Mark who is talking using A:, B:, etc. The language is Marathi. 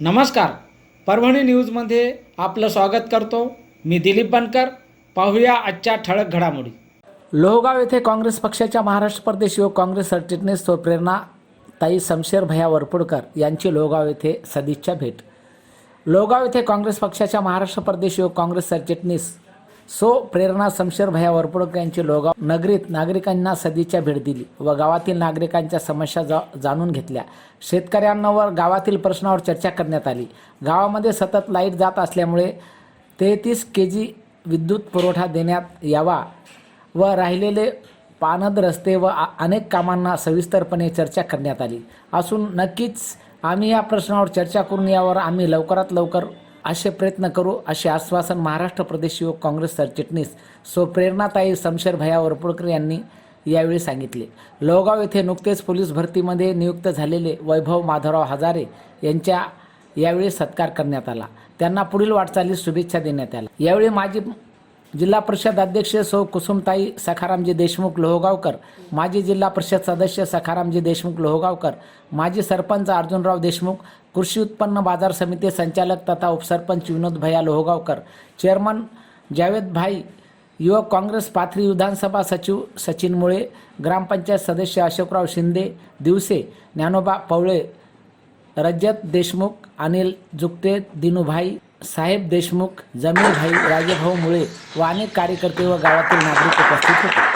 A: नमस्कार. परभणी न्यूजमध्ये आपलं स्वागत करतो. मी दिलीप बनकर. पाहूया आजच्या ठळक घडामोडी. लोहगाव येथे काँग्रेस पक्षाच्या महाराष्ट्र प्रदेश युवक काँग्रेस सरचिटणीस स्वप्रेरणा ताई शमशेर भैया वरपुडकर यांची लोहगाव येथे सदिच्छा भेट. लोहगाव येथे काँग्रेस पक्षाच्या महाराष्ट्र प्रदेश युवक काँग्रेस सरचिटणीस सो प्रेरणा शमशेर भैया वरपुडकर यांची लोहगाव नगरीत नागरिकांना सदिच्छा भेट दिली व गावातील नागरिकांच्या समस्या जा जाणून घेतल्या. शेतकऱ्यांवर गावातील प्रश्नावर चर्चा करण्यात आली. गावामध्ये सतत लाइट जात असल्यामुळे तेहतीस के जी विद्युत पुरवठा देण्यात यावा व राहिलेले पानद रस्ते व आ- अनेक कामांना सविस्तरपणे चर्चा करण्यात आली. असून नक्कीच आम्ही या प्रश्नावर चर्चा करून यावर आम्ही लवकरात लवकर असे प्रयत्न करू असे आश्वासन महाराष्ट्र प्रदेश युवक काँग्रेस सरचिटणीस सो प्रेरणाताई भया वरपुडकर यांनी यावेळी सांगितले. लोहगाव येथे नुकतेच पोलीस भरतीमध्ये नियुक्त झालेले वैभव माधवराव हजारे यांच्या यावेळी सत्कार करण्यात आला. त्यांना पुढील वाटचालीस शुभेच्छा देण्यात आल्या. यावेळी माजी जिल्हा परिषद अध्यक्ष सौ कुसुमताई सखारामजी देशमुख लोहगावकर माजी जिल्हा परिषद सदस्य सखारामजी देशमुख लोहगावकर माजी सरपंच अर्जुनराव देशमुख कृषी उत्पन्न बाजार समिती संचालक तथा उपसरपंच विनोद भैया लोहगावकर चेअरमन जावेद भाई युवक काँग्रेस पाथरी विधानसभा सचिव सचिन मुळे ग्रामपंचायत सदस्य अशोकराव शिंदे दिवसे ज्ञानोबा पवळे रजत देशमुख अनिल जुगते दिनूभाई साहेब देशमुख जमीर भाई राजेभाऊ मुळे व अनेक कार्यकर्ते व गावातील नागरिक उपस्थित होते.